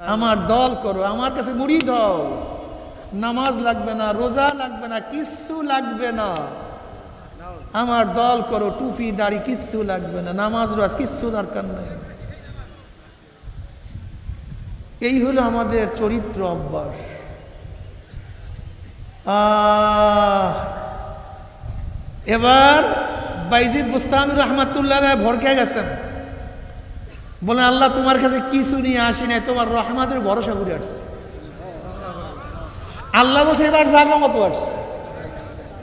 আমার দল করো, আমার কাছে মুড়ি দাও। নামাজ লাগবে না, রোজা লাগবে না, কিচ্ছু লাগবে না। আমার দল করো, টুপি, দাড়ি কিচ্ছু লাগবে না, নামাজ, রাজ, কিচ্ছু দরকার নাই। এই হলো আমাদের চরিত্র অভ্যাস। এবার বাইজিদ বুস্তামি রহমাতুল্লাহ ভরকে গেছেন। বলে আল্লাহ তোমার কাছে কিছু নিয়ে আসি নাই তোমার রহমাতের ভরসা করে আসছে। আল্লাহ বলছে এবার জাগা মতো আসছে।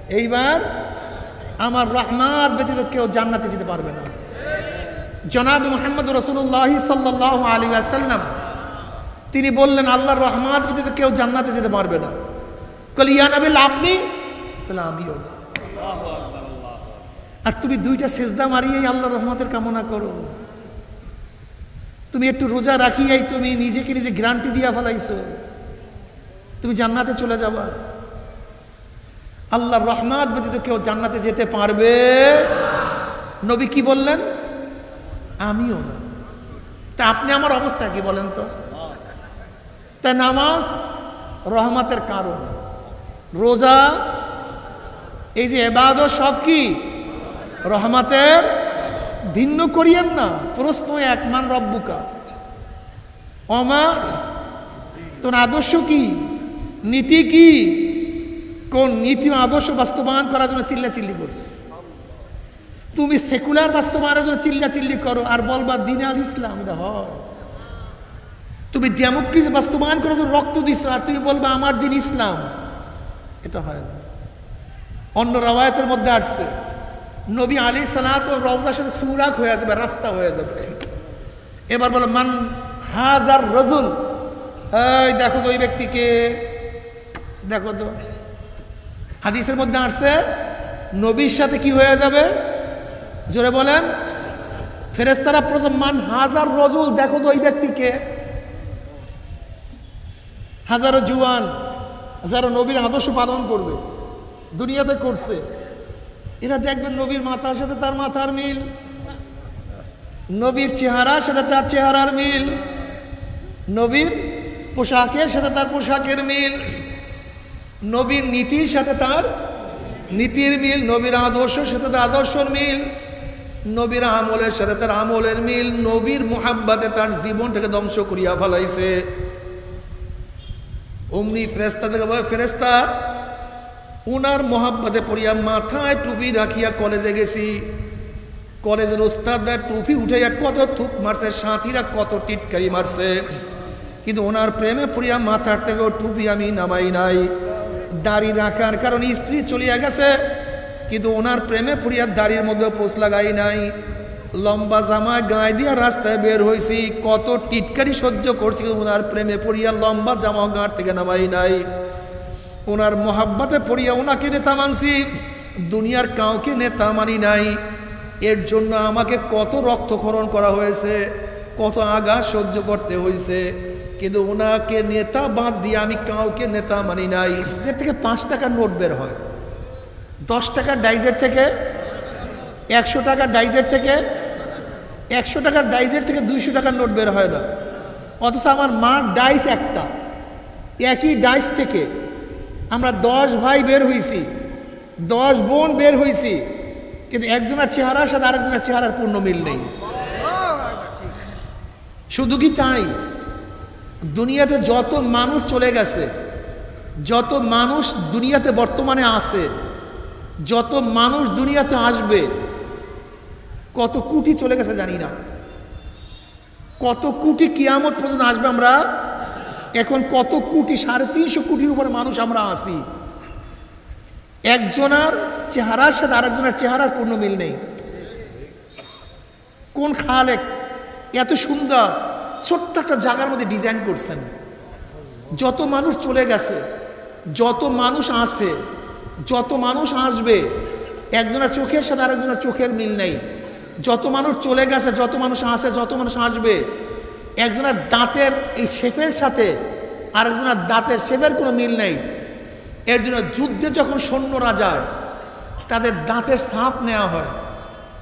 এইবার আমার রহমাত ব্যতীত কেউ জান্নাতে যেতে পারবে না। জনাব মোহাম্মদ রসুল্লাহ সাল্লাহ আলী আসাল্লাম তিনি বললেন আল্লাহর রহমাত ব্যতীত কেউ জান্নাতে যেতে পারবে না। কল ইয়ানাবিল আপনি কলে আমিও না। আর তুমি দুইটা সেজদা মারিয়েই আল্লাহ রহমতের কামনা করো। তুমি একটু রোজা রাখিয়াই তুমি নিজেকে নিজে গ্যারান্টি দিয়া ফেলাইছো। তুমি জান্নাতে চলে যাবা। আল্লাহ রহমাত ব্যতীত কেউ জান্নাতে যেতে পারবে? নবী কি বললেন? আমিও না। তা আপনি আমার অবস্থা কি বলেন তো? তা নামাজ রহমতের কারণ। রোজা, এই যে এবাদত সব কি? রহমতের ভিন্ন করিয়েন না প্রশ্ন এক, মান রব্বুকা। অমা, তোর আদর্শ কি? নীতি কি? কোন নীতি আদর্শ বাস্তবায়ন করার জন্য চিল্লা চিল্লি করছ তুমি সেকুলার বাস্তবায়নের জন্য চিল্লা চিল্লি করো, আর বলবা দিন আল ইসলাম তুমি ডেমোক্রেসি বাস্তবায়ন করার জন্য রক্ত দিছ আর তুমি বলবা আমার দিন ইসলাম। এটা হয় না। অন্য রাওয়ায়তের মধ্যে আসছে। নবী আলী সালাত রওজার সাথে সুরাক হয়ে যাবে, রাস্তা হয়ে যাবে। এবার বলে, মান হাজার রজুল? এই দেখো তো ওই ব্যক্তিকে। দেখো তো। হাদিসের মধ্যে আসছে, নবীর সাথে কি হয়ে যাবে? জোরে বলেন। ফেরেস্তারা প্রথম, মান হাজার রজুল? দেখো তো ওই ব্যক্তিকে। হাজারো জুয়ান, হাজারো নবীর আদর্শ পালন করবে, দুনিয়াতে করছে। এরা দেখবেন নবীর মাথার সাথে তার মাথার মিল। নবীর চেহারার সাথে তার চেহারার মিল। নবীর পোশাকের সাথে তার পোশাকের মিল। নবীর নীতির সাথে তার নীতির মিল। নবীর আদর্শের সাথে তার আদর্শর মিল। নবীর আমলের সাথে তার আমলের মিল। নবীর মোহাব্বাতে তার জীবনটাকে ধ্বংস করিয়া ফেলাইছে। অমনি ফেরেস্তা থেকে ফেরেস্তা উনার মোহাব্বতে পড়িয়া মাথায় টুপি রাখিয়া কলেজে গেছি। কলেজের ওস্তাদরা টুপি উঠাইয়া কত থুপ মারছে, সাথীরা কত টিটকারি মারছে। কিন্তু ওনার প্রেমে পড়িয়া মাথার থেকেও টুপি আমি নামাই নাই। দাড়ি রাখার কারণে স্ত্রী চলিয়া গেছে, কিন্তু ওনার প্রেমে পড়িয়া দাড়ির মধ্যে পোষ লাগাই নাই। লম্বা জামা গায়ে দিয়া রাস্তায় বের হয়েছি কত টিটকারি সহ্য করছি ওনার প্রেমে পড়িয়া লম্বা জামা গাঁট থেকে নামাই নাই। ওনার মোহাব্বতে পড়িয়া ওনাকে নেতা মানছি, দুনিয়ার কাউকে নেতা মানি নাই। এর জন্য আমাকে কত রক্তক্ষরণ করা হয়েছে, কত আঘাত সহ্য করতে হয়েছে কিন্তু ওনাকে নেতা বাদ দিয়ে আমি কাউকে নেতা মানি নাই। এর থেকে পাঁচ টাকার নোট বের হয়। দশ টাকার ডাইজের থেকে, একশো টাকার ডাইজের থেকে, একশো টাকার ডাইজের থেকে দুইশো টাকার নোট বের হয় না। অথচ আমার মা ডাইস একটা। একই ডাইস থেকে আমরা দশ ভাই বের হয়েছি দশ বোন বের হয়েছি কিন্তু একজনের চেহারার সাথে আরেকজনের চেহারার পূর্ণ মিল নেই। শুধু কি তাই? দুনিয়াতে যত মানুষ চলে গেছে, যত মানুষ দুনিয়াতে বর্তমানে আছে, যত মানুষ দুনিয়াতে আসবে, কত কোটি চলে গেছে জানি না। কত কোটি কিয়ামত পর্যন্ত আসবে আমরা এখন কত কোটি, সাড়ে তিনশো কোটির উপরে মানুষ আমরা আসি একজনার চেহারার সাথে আরেকজনের চেহারার পূর্ণ মিল নেই। কোন খালেক এত সুন্দর, ছোট্ট একটা জায়গার মধ্যে ডিজাইন করছেন। যত মানুষ চলে গেছে, যত মানুষ আসে যত মানুষ আসবে, একজনের চোখের সাথে আরেকজনের চোখের মিল নেই। যত মানুষ চলে গেছে, যত মানুষ আসে যত মানুষ আসবে একজনের দাঁতের এই শেফের সাথে আরেকজনের দাঁতের শেফের কোনো মিল নেই। এর জন্য যুদ্ধে যখন সৈন্যরা যায়, তাদের দাঁতের সাপ নেওয়া হয়।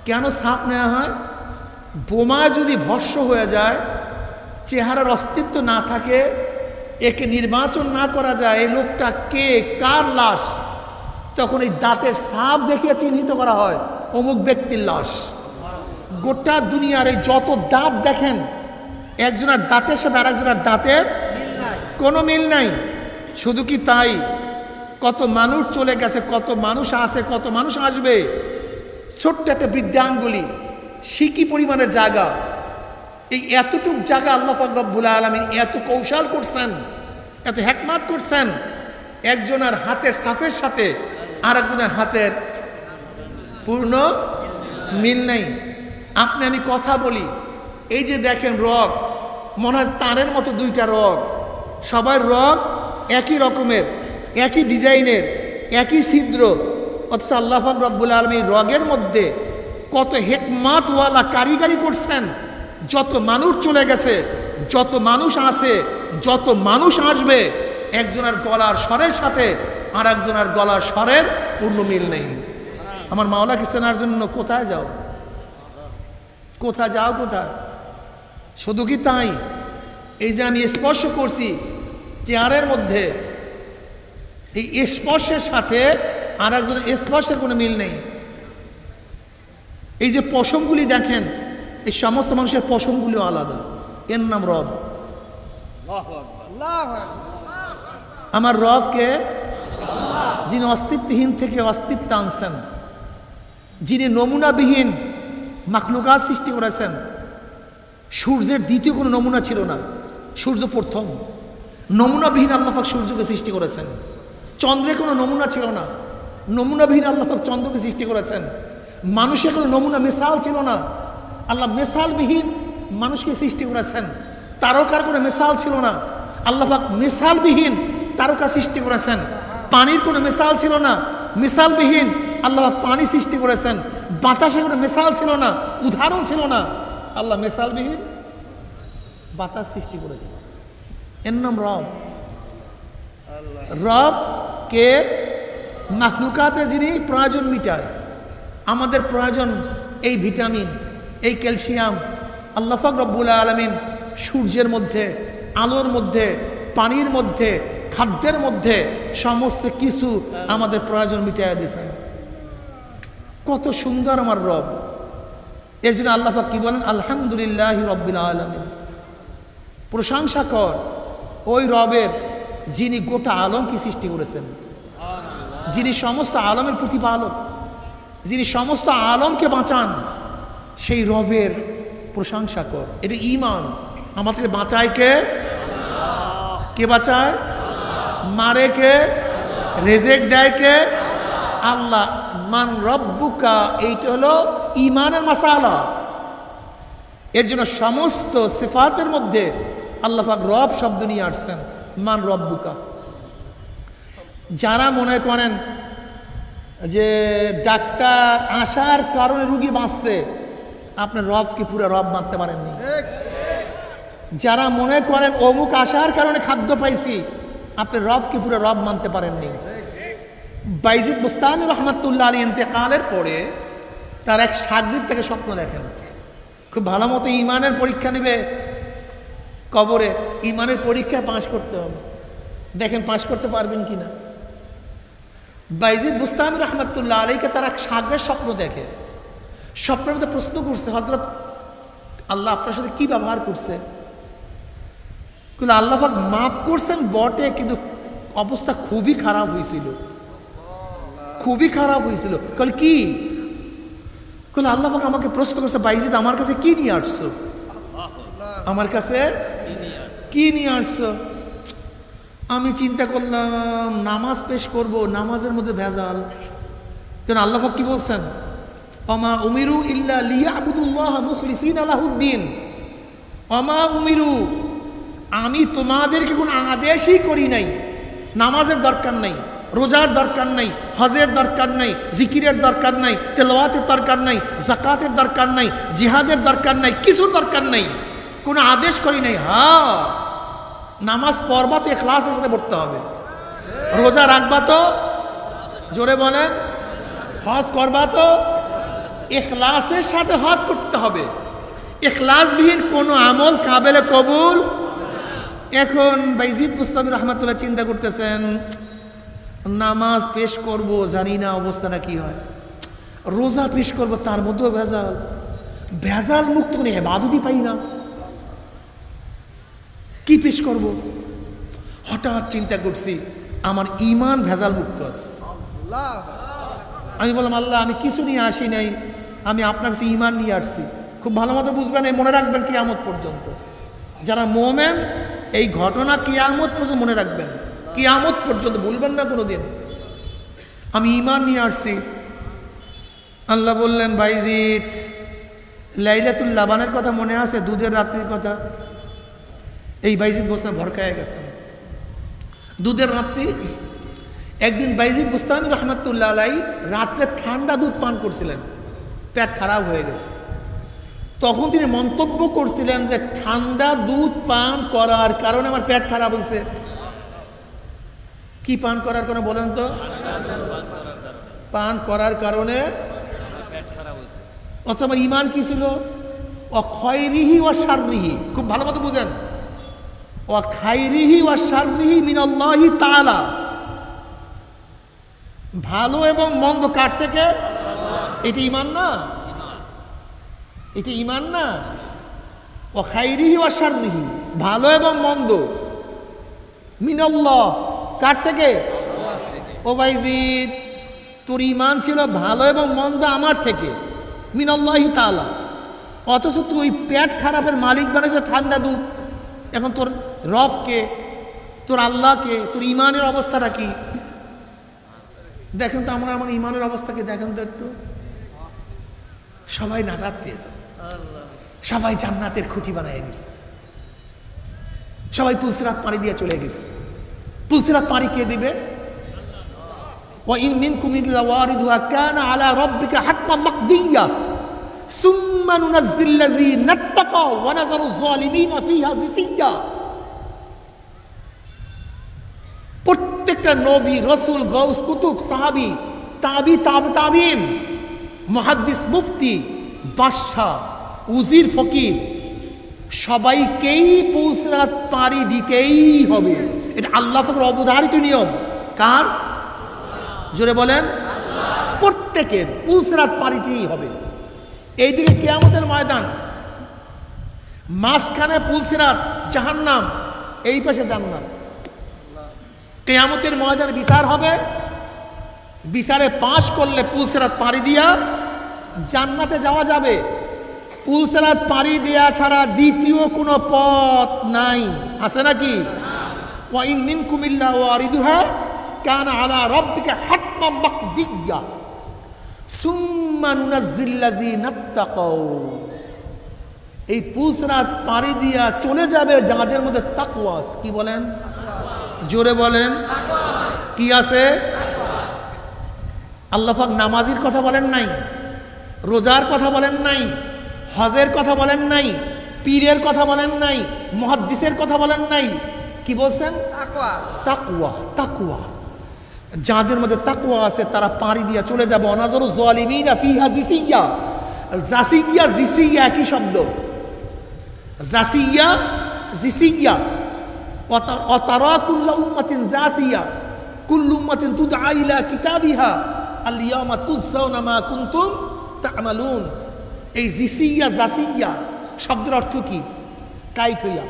কেন সাপ নেওয়া হয়? বোমা যদি ভস্য হয়ে যায়, চেহারার অস্তিত্ব না থাকে, একে নির্বাচন না করা যায়, এই লোকটা কে, কার লাশ? তখন এই দাঁতের সাপ দেখিয়ে চিহ্নিত করা হয়, অমুক ব্যক্তির লাশ। গোটা দুনিয়ার এই যত দাঁত দেখেন একজনের দাঁতের সাথে আর একজনের দাঁতের কোনো মিল নাই। শুধু কি তাই? কত মানুষ চলে গেছে, কত মানুষ আসে কত মানুষ আসবে। ছোট্ট একটা বৃদ্ধাঙ্গুলি সিকি পরিমাণের জায়গা এই এতটুক জায়গা আল্লাহ ফাকরবুল আলমিন এত কৌশল করছেন, এত হ্যাকমাত করছেন, একজনের হাতের সাফের সাথে আর একজনের হাতের পূর্ণ মিল নেই। আপনি আমি কথা বলি এই যে দেখেন রগ মনে হয় তারের মতো দুইটা রগ সবার রগ একই রকমের, একই ডিজাইনের, একই ছিদ্র। অথচ আল্লাহ রব্বুল আলমী রগের মধ্যে কত হেকমাতওয়ালা কারিগরি করছেন। যত মানুষ চলে গেছে, যত মানুষ আসে যত মানুষ আসবে, একজনের গলার স্বরের সাথে আর একজনের গলার স্বরের পূর্ণ মিল নেই। আমার মাওলাকে চেনার জন্য কোথায় যাও? কোথায় যাও কোথায়? শুধু কি তাই? এই যে আমি স্পর্শ করছি চেয়ারের মধ্যে, এই স্পর্শের সাথে আর একজনের স্পর্শের কোনো মিল নেই। এই যে পশমগুলি দেখেন, এই সমস্ত মানুষের পশমগুলিও আলাদা। এর নাম রব। আমার রবকে যিনি অস্তিত্বহীন থেকে অস্তিত্ব আনছেন, যিনি নমুনাবিহীন মাখলুকাত সৃষ্টি করেছেন সূর্যের দ্বিতীয় কোনো নমুনা ছিল না। সূর্য প্রথম। নমুনাবিহীন আল্লাহাক সূর্যকে সৃষ্টি করেছেন। চন্দ্রে কোনো নমুনা ছিল না। নমুনাবিহীন আল্লাহাক চন্দ্রকে সৃষ্টি করেছেন। মানুষের কোনো নমুনা, মেসাল ছিল না। আল্লাহ মেসালবিহীন মানুষকে সৃষ্টি করেছেন। তারকার কোনো মেসাল ছিল না। আল্লাহাক মেসালবিহীন তারকা সৃষ্টি করেছেন। পানির কোনো মেসাল ছিল না। মিসালবিহীন আল্লাহ পানি সৃষ্টি করেছেন। বাতাসে কোনো মেসাল ছিল না। উদাহরণ ছিল না। আল্লাহ মেসালবিহীন বাতাস সৃষ্টি করেছে। এর নাম রব। রব কে? মাখলুকাতে যিনি প্রয়োজন মিটায় আমাদের প্রয়োজন এই ভিটামিন, এই ক্যালসিয়াম। আল্লাহাক রব্বুল আলমিন সূর্যের মধ্যে, আলোর মধ্যে, পানির মধ্যে, খাদ্যের মধ্যে সমস্ত কিছু আমাদের প্রয়োজন মিটাইয়া দিয়েছেন। কত সুন্দর আমার রব। এর জন্য আল্লাহাক কি বলেন? আলহামদুলিল্লাহ রব্বিল আলমিন। প্রশংসা কর, ওই রবের যিনি গোটা আলমকে সৃষ্টি করেছেন। যিনি সমস্ত আলমের প্রতিপালক, যিনি সমস্ত আলমকে বাঁচান, সেই রবের প্রশংসা কর। এটা ইমান আমাদের বাঁচায় কে? কে বাঁচায়? মারে কে? রেজেক দেয় কে? আল্লাহ। মান রব্বুকা, এইটা হলো ইমানের মাসালা। এর জন্য সমস্ত সিফাতের মধ্যে আল্লাহ পাক রব শব্দ নিয়ে আসছেন মান রব্বুকা। যারা মনে করেন যে ডাক্তার আসার কারণে রুগী বাঁচছে, আপনার রবকে পুরো রব মানতে পারেননি? যারা মনে করেন অমুক আসার কারণে খাদ্য পাইছি আপনি রবকে পুরো রব মানতে পারেননি? বাইজিদ মুস্তামি রহমতুল্লাহ আলী ইন্তেকালের পরে তার এক সাগরিদ থেকে স্বপ্ন দেখেন। খুব ভালো মতো ইমানের পরীক্ষা নেবে কবরে। ইমানের পরীক্ষায় পাশ করতে হবে। দেখেন পাশ করতে পারবেন কি না বাইজিদ বুস্তামি রহমতুল্লাহ আলীকে তার এক সাগরের স্বপ্ন দেখে। স্বপ্নের মধ্যে প্রশ্ন করছে হজরত আল্লাহ আপনার সাথে কি ব্যবহার করছে? কিন্তু আল্লাহাক মাফ করছেন বটে, কিন্তু অবস্থা খুবই খারাপ হয়েছিল খুবই খারাপ হয়েছিল কাল কি? কাল আল্লাহাক আমাকে প্রশ্ন করছে বাইজিদ আমার কাছে কি নিয়ে আসছো? আমার কাছে কি নিয়ে আসছো? আমি চিন্তা করলাম, নামাজ পেশ করব, নামাজের মধ্যে ভেজাল। কেন আল্লাহাক কি বলছেন? অমা উমিরু ইল্লা লিয়া আবুদুল্লাহ মুখলিসিন আলাহুদ্দিন অমা উমিরু, আমি তোমাদেরকে কোনো আদেশই করি নাই। নামাজের দরকার নাই। রোজার দরকার নাই, হজের দরকার নাই, জিকিরের দরকার নাই তেলোয়াতের দরকার নাই জাকাতের দরকার নাই, জিহাদের দরকার নাই, কিছুর দরকার নাই। কোনো আদেশ করি নাই হা নামাজ পড়বা তো এখলাসের সাথে পড়তে হবে। রোজা রাখবা তো, জোরে বলেন, হজ করবা তো এখলাসের সাথে হজ করতে হবে। এখলাসবিহীন কোনো আমল কাবেলে কবুল? এখন বাইজিদ মুস্তাফি রহমতুল্লাহ চিন্তা করতেছেন নামাজ পেশ করব, জানি না অবস্থাটা কি হয়। রোজা পেশ করব, তার মধ্যেও ভেজাল। ভেজাল মুক্ত কোনো এবাদতই পাই না। কি পেশ করব? হঠাৎ চিন্তা করছি, আমার ইমান ভেজাল মুক্ত আছে। আমি বললাম, আল্লাহ, আমি কিছু নিয়ে আসি নাই, আমি আপনার কাছে ইমান নিয়ে আসছি। খুব ভালো মতো বুঝবেন এই, মনে রাখবেন কিয়ামত পর্যন্ত। যারা মোমেন, এই ঘটনা কিয়ামত পর্যন্ত মনে রাখবেন। কিয়ামত পর্যন্ত ভুলবেন না কোনো দিন আমি ইমান নিয়ে আসছি। আল্লাহ বললেন বাইজিৎ লাইলাতুল লাবানের কথা মনে আছে? দুধের রাত্রির কথা? এই বাইজিৎ বসে ভরকায় গেছেন দুধের রাত্রি, একদিন বাইজিদ বুস্তামি রহমতুল্লাহ আলাই রাত্রে ঠান্ডা দুধ পান করছিলেন। পেট খারাপ হয়ে গেছে। তখন তিনি মন্তব্য করছিলেন যে, ঠান্ডা দুধ পান করার কারণে আমার পেট খারাপ হয়েছে কি পান করার কারণে বলেন তো? পান করার কারণে? অথবা আমার ইমান কি ছিল? অক্ষয়রিহি ও সাররিহি খুব ভালো মতো বুঝেন। অখাইরিহি ও সাররিহি মিনাল্লাহি তালা ভালো এবং মন্দ কার থেকে? এটা ইমান না? এটা ইমান না? ও খাইরিহি ভালো এবং মন্দ। মিনাল্লাহ। কার থেকে? ও ভাইজিৎ তোর ইমান ছিল ভালো এবং মন্দ আমার থেকে। মিনাল্লাহি তালা অথচ তুই পেট খারাপের মালিক বানিয়েছে ঠান্ডা দুধ। এখন তোর রফকে তোর আল্লাহকে, তোর ইমানের অবস্থাটা কি? দেখেন তো আমরা আমার ইমানের অবস্থাকে দেখেন তো একটু। সবাই নাজাদ পেয়ে যাবে। সবাই জান্নাতের খুঁটি বানায় দিস সবাই পুলসিরাত পানি দিয়ে চলে গেছে। তুলসিরা তাঁরই কে দিবে? ওয়া ইন মিনকুম ইল্লা ওয়ারিদুহা কানা আলা রাব্বিকা হাতমা মাকদিয়া। সুম্মা নুনাজ্জিল লাযিনা ইত্তাকাউ ওয়া নাযারু যালিমিনা ফিহা জিসিয়া প্রত্যেকটা নবী, রসুল গৌস কুতুব, সাহাবি, তাবি, তাব, তাবিন, মহাদ্দিস, মুফতি, বাদশাহ, উজির, ফকির, সবাইকেই পৌঁছরাত পাড়ি দিতেই হবে। এটা আল্লাহ ফকর অবধারিত নিয়ম। কার? জোরে বলেন। প্রত্যেকের পুলসরাত পাড়িতেই হবে। এইদিকে কেয়ামতের ময়দান। মাঝখানে পুলসিরাত জাহান্নাম, এই পাশে জান্নাত। কেয়ামতের ময়দান বিচার হবে। বিচারে পাশ করলে পুলসেরাত পাড়ি দিয়া জান্নাতে যাওয়া যাবে। পুলসেরাত পাড়ি দেওয়া ছাড়া দ্বিতীয় কোনো পথ নাই। আছে নাকি? ওয়াইন মিন কুমিল্লা ও আলা নুনাজ্জিল্লাযী নাত্তাকাউ এই পুলসরাত পাড়ি দিয়া চলে যাবে যাদের মধ্যে তাকওয়াস কি বলেন? জোরে বলেন। কি আছে? আল্লাহাক নামাজির কথা বলেন নাই, রোজার কথা বলেন নাই, হজের কথা বলেন নাই, পীরের কথা বলেন নাই, মহাদ্দিসের কথা বলেন নাই কি বলছেন? তাকুয়া তাকুয়া যাদের মধ্যে তাকুয়া আছে তারা পাড়ি দিয়া চলে যাবে। অনাজর জলিমিনা ফিহা জিসিয়া। জাসিয়া জিসিয়া একই শব্দ। জাসিয়া জিসিয়া। অতারা কুল্লা উম্মাতিন জাসিয়া। কুল্লু উম্মাতিন তুদআ ইলা কিতাবিহা। আল ইয়ামা তুজজাউনা মা কুনতুম তা'মালুন। এই জিসিয়া জাসিয়া শব্দের অর্থ কি? কাইট হইয়া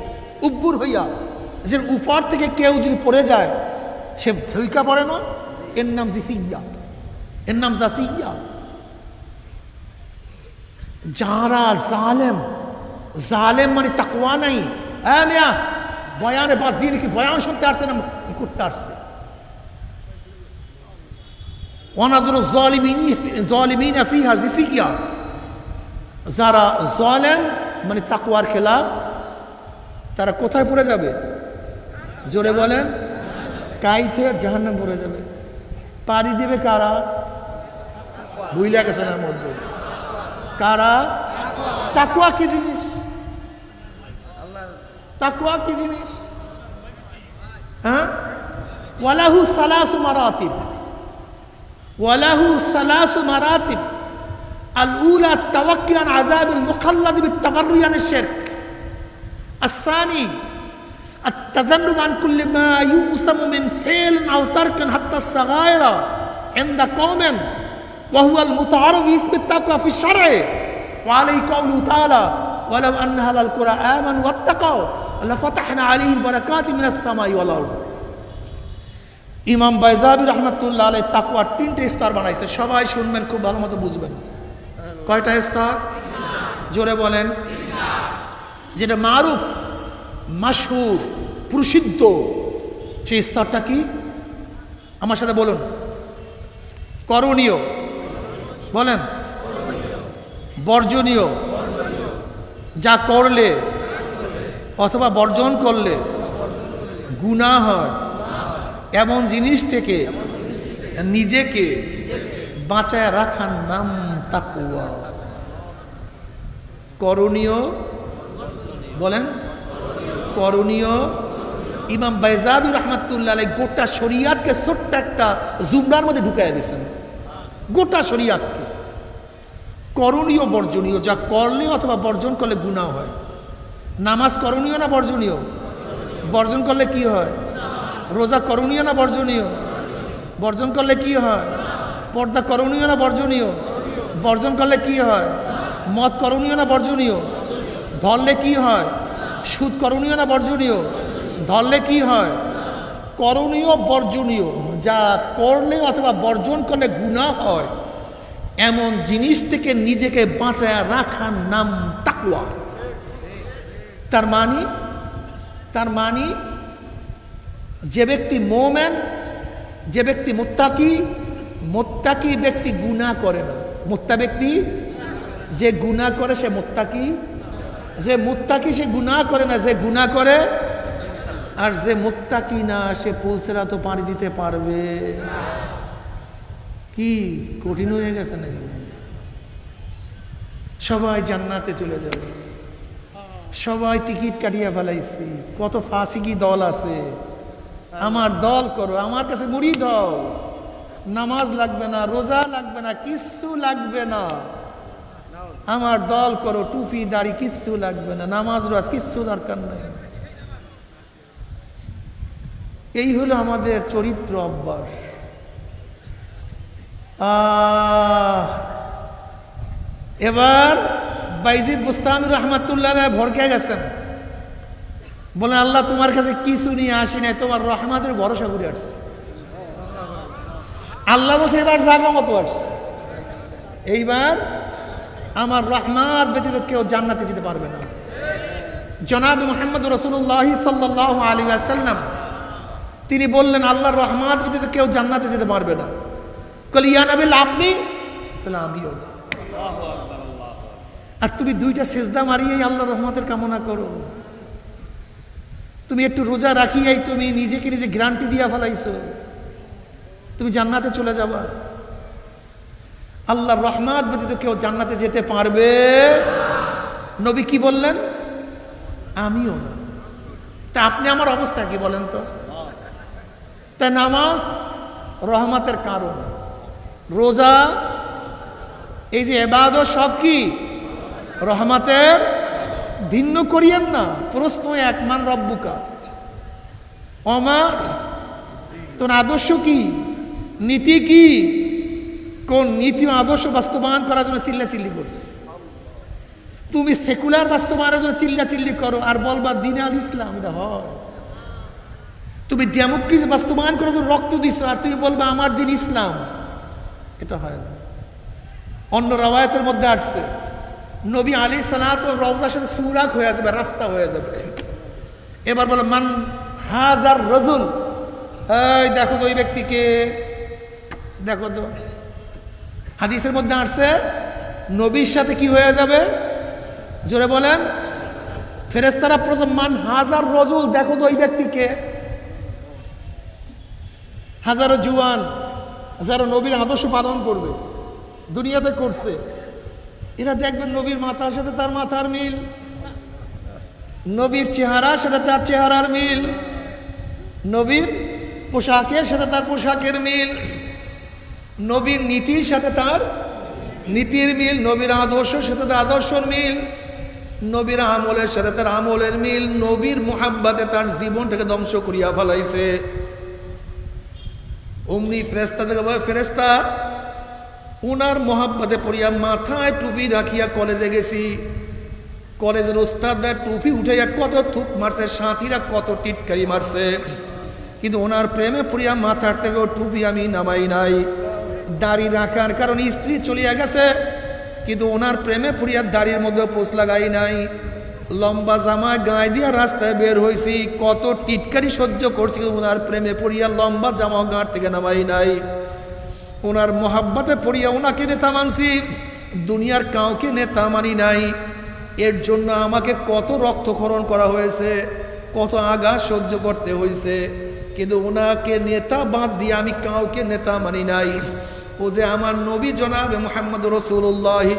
উব্বুর হইয়া। যে উপর থেকে কেউ যদি পড়ে যায়, সে সইকা পড়ে না? এর নাম জিসিয়া। এর নাম জাসিয়া। যারা জালেম জালেম মানে তাকুয়া নাই। হ্যাঁ বয়ানে বাদ দিয়ে কি বয়ান শুনতে আসছে না ই করতে আসছে? ওয়ানাজুর জলিমিন জলিমিন ফিহা জিসিয়া। যারা জলেম মানে তাকুয়ার খেলাফ, তারা কোথায় পড়ে যাবে? জোরে বলেন কাই থেকে জাহান্নাম পড়ে যাবে পাড়ি দেবে কারা বুইলা গেছে না মধ্যে কারা তাকুয়া কি জিনিস তাকুয়া কি জিনিস হ্যাঁ ওয়ালাহু সালাসু মারাতিব ওয়ালাহু সালাসু মারাতিব الأولى التوكي عن عذاب المخلد بالتبري عن الشرك الثاني التذنب عن كل ما يؤثم من فعل أو ترك حتى الصغائر عند قوم وهو المتعارف باسم التقوى في الشرع وعليه قوله تعالى ولو أن أهل القرى آمنوا واتقوا لفتحنا عليهم بركات من السماء والأرض ইমাম বাইজাবি রহমতুল্লাহ আলাই তাকুয়ার তিনটে স্তর বানাইছে সবাই শুনবেন খুব ভালো মতো বুঝবেন কয়টা স্তর জোরে বলেন যেটা মারুফ মাসহুর প্রসিদ্ধ। সেই স্তরটা কি? আমার সাথে বলুন। করণীয়। বলেন। বর্জনীয়। যা করলে অথবা বর্জন করলে গুণা হয়। এমন জিনিস থেকে নিজেকে বাঁচায় রাখার নাম তাকুয়া করণীয়। বলেন। করণীয়। ইমাম বাইজাবি রহমতুল্লাহ গোটা শরিয়াতকে ছোট্ট একটা জুমরার মধ্যে ঢুকাই দিয়েছেন। গোটা শরিয়াতকে। করণীয়, বর্জনীয়, যা করলে অথবা বর্জন করলে গুণা হয়। নামাজ করণীয় না বর্জনীয়? বর্জন করলে কি হয়? রোজা করণীয় না বর্জনীয়? বর্জন করলে কি হয়? পর্দা করণীয় না বর্জনীয়? বর্জন করলে কি হয়? মদ করণীয় না বর্জনীয়? ধরলে কি হয়? সুদ করণীয় না বর্জনীয়? ধরলে কি হয়? করণীয়, বর্জনীয়। যা করলে অথবা বর্জন করলে গুণা হয়। এমন জিনিস থেকে নিজেকে বাঁচায় রাখার নাম তাকুয়া তার মানি তার মানি যে ব্যক্তি মোমেন, যে ব্যক্তি মোত্তাকি মোত্তাকি ব্যক্তি গুণা করে না। মোত্তা ব্যক্তি যে গুণা করে সে মোত্তাকি। যে মোত্তাকি সে গুণা করে না, যে গুণা করে, আর যে মোত্তাকি না, সে পৌঁছেরা তো পাড়ি দিতে পারবে। কি কঠিন হয়ে গেছে নাকি? সবাই জান্নাতে চলে যাবে। সবাই টিকিট কাটিয়ে ফেলাইছি। কত ফাঁসিকি দল আছে। আমার দল করো, আমার কাছে মুড়ি দাও। নামাজ লাগবে না, রোজা লাগবে না, কিচ্ছু লাগবে না। আমার দল করো, টুপি, দাড়ি, কিচ্ছু লাগবে না, নামাজ, রোজ, কিচ্ছু দরকার নেই। এই হলো আমাদের চরিত্র অভ্যাস। এবার বাইজিদ বুস্তামির রহমাতুল্লাহ ভরকে গেছেন। বলেন, আল্লাহ তোমার কাছে কিছু নিয়ে আসি নাই, তোমার রহমাতের ভরসা করে আসছে। আল্লাহ বলছে, এবার জাগা মতো আসছে এইবার আমার রহমাত ব্যতীত কেউ জান্নাতে যেতে পারবে না। জনাব মোহাম্মদ রসুল্লাহ সাল্লাহ আলী আসাল্লাম তিনি বললেন, আল্লাহর রহমাত ব্যতীত কেউ জান্নাতে যেতে পারবে না। কল ইয়া নাবিল আপনি বলে আমিও না। আর তুমি দুইটা সেজদা মারিয়েই আল্লাহ রহমতের কামনা করো। তুমি একটু রোজা রাখিয়াই তুমি নিজেকে নিজে গ্রান্টি দিয়া ফেলাইছো। তুমি জান্নাতে চলে যাবা। আল্লাহর রহমাত ব্যতীত কেউ জান্নাতে যেতে পারবে? নবী কি বললেন? আমিও না। তা আপনি আমার অবস্থা কি বলেন তো? তা নামাজ রহমতের কারণ। রোজা, এই যে এবাদত সব কি? রহমতের ভিন্ন করিয়েন না। প্রশ্ন একমান রব্বুকা? অমা, তোর আদর্শ কি? নীতি কি? কোন নীতি আদর্শ বাস্তবায়ন করার জন্য চিল্লা চিল্লি করছ। তুমি সেকুলার বাস্তবায়নের জন্য চিল্লা চিল্লি করো আর বলবা, দিন আল ইসলাম এটা হয়। তুমি ডেমোক্রেসি বাস্তবায়ন করার জন্য রক্ত দিছ আর তুমি বলবা, আমার দিন ইসলাম। এটা হয় না। অন্য রাওয়ায়তের মধ্যে আসছে, নবী আলী সালাত ও রওজার সাথে সুরাক হয়ে যাবে, রাস্তা হয়ে যাবে। এবার বলে, মান হাজার রজুল? এই দেখো তো ওই ব্যক্তিকে, দেখো তো। হাদিসের মধ্যে আসছে, নবীর সাথে কি হয়ে যাবে? জোরে বলেন। ফেরেস্তারা প্রথম, মান হাজার রজুল, দেখো তো ওই ব্যক্তিকে। হাজারো জুয়ান যারা নবীর আদর্শ পালন করবে, দুনিয়াতে করছে। এরা দেখবেন নবীর মাথার সাথে তার মাথার মিল। নবীর চেহারার সাথে তার চেহারার মিল। নবীর পোশাকের সাথে তার পোশাকের মিল। নবীর নীতির সাথে তার নীতির মিল, নবীর আদর্শের সাথে তার আদর্শর মিল, নবীর আমলের সাথে তার আমলের মিল, নবীর মোহাব্বাতে তার জীবনটাকে ধ্বংস করিয়া ফেলাইছে। অমনি ফেরেস্তা থেকে বলে ফেরেস্তা উনার মোহাব্বতে পড়িয়া মাথায় টুপি রাখিয়া কলেজে গেছি। কলেজের ওস্তাদরা টুপি উঠাইয়া কত থুপ মারছে, সাথীরা কত টিটকারি মারছে। কিন্তু ওনার প্রেমে পড়িয়া মাথার থেকেও টুপি আমি নামাই নাই। দাড়ি রাখার কারণ স্ত্রী চলিয়া গেছে, কিন্তু ওনার প্রেমে পড়িয়া দাড়ির মধ্যে পোষ লাগাই নাই। লম্বা জামা গায়ে দিয়া রাস্তায় বের হয়েছি কত টিটকারি সহ্য করছি ওনার প্রেমে পড়িয়া লম্বা জামা গাঁট থেকে নামাই নাই। ওনার মোহাব্বতে পড়িয়া ওনাকে নেতা মানছি, দুনিয়ার কাউকে নেতা মানি নাই। এর জন্য আমাকে কত রক্তক্ষরণ করা হয়েছে, কত আঘাত সহ্য করতে হয়েছে কিন্তু ওনাকে নেতা বাদ দিয়ে আমি কাউকে নেতা মানি নাই। ও যে আমার নবী জনাবে মোহাম্মদ রসুল্লাহ